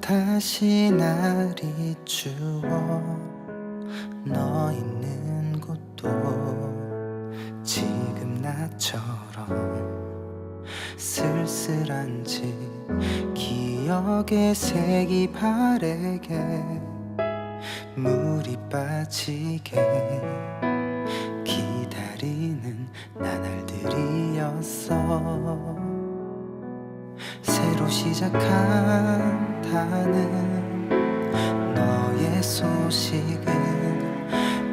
또다시 날이 추워 너 있는 곳도 지금 나처럼 쓸쓸한지 기억의 색이 바래게 물이 빠지게 기다리는 나날들이었어 새로 시작한 다는 너의 소식은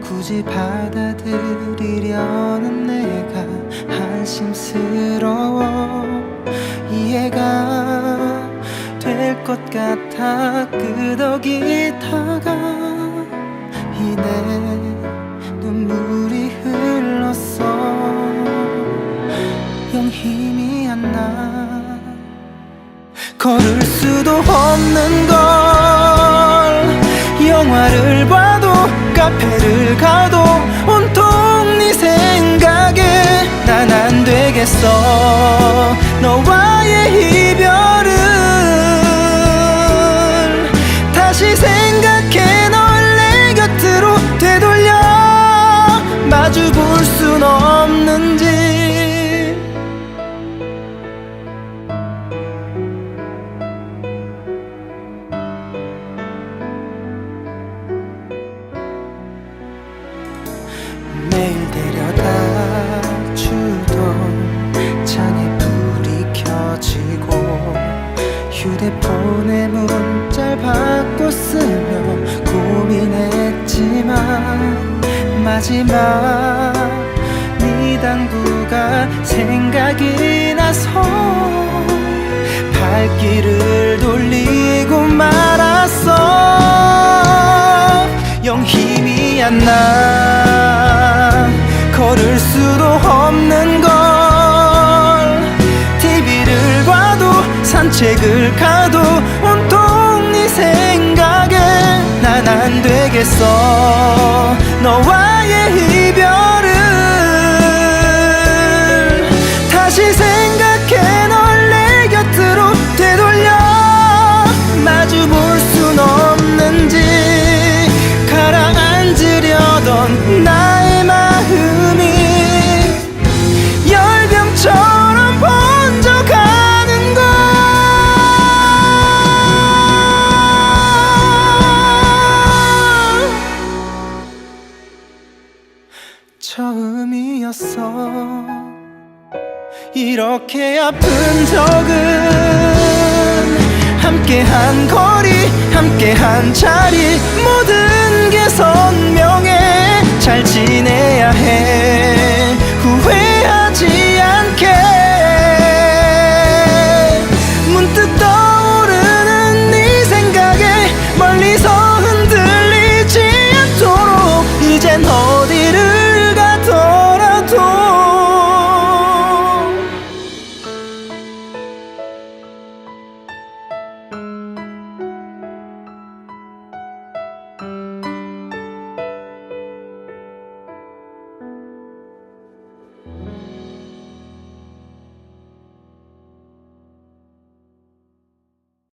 굳이 받아들이려는 내가 한심스러워 이해가 될 것 같아 끄덕이다가 이내 눈물이 흘렀어. 영 힘이 안 나. 걸을 수도 없는 마지막 네 당부가 생각이 나서 발길을 돌리고 말았어. 영 힘이 안 나. 걸을 수도 없는 걸. TV를 봐도 산책을 가도 온통 네 생각에 난 안 되겠어 너와의 이별을 다시 처음이었어. 이렇게 아픈 적은 함께한 거리 함께한 자리 모든 게 선명해. 잘 지내야 해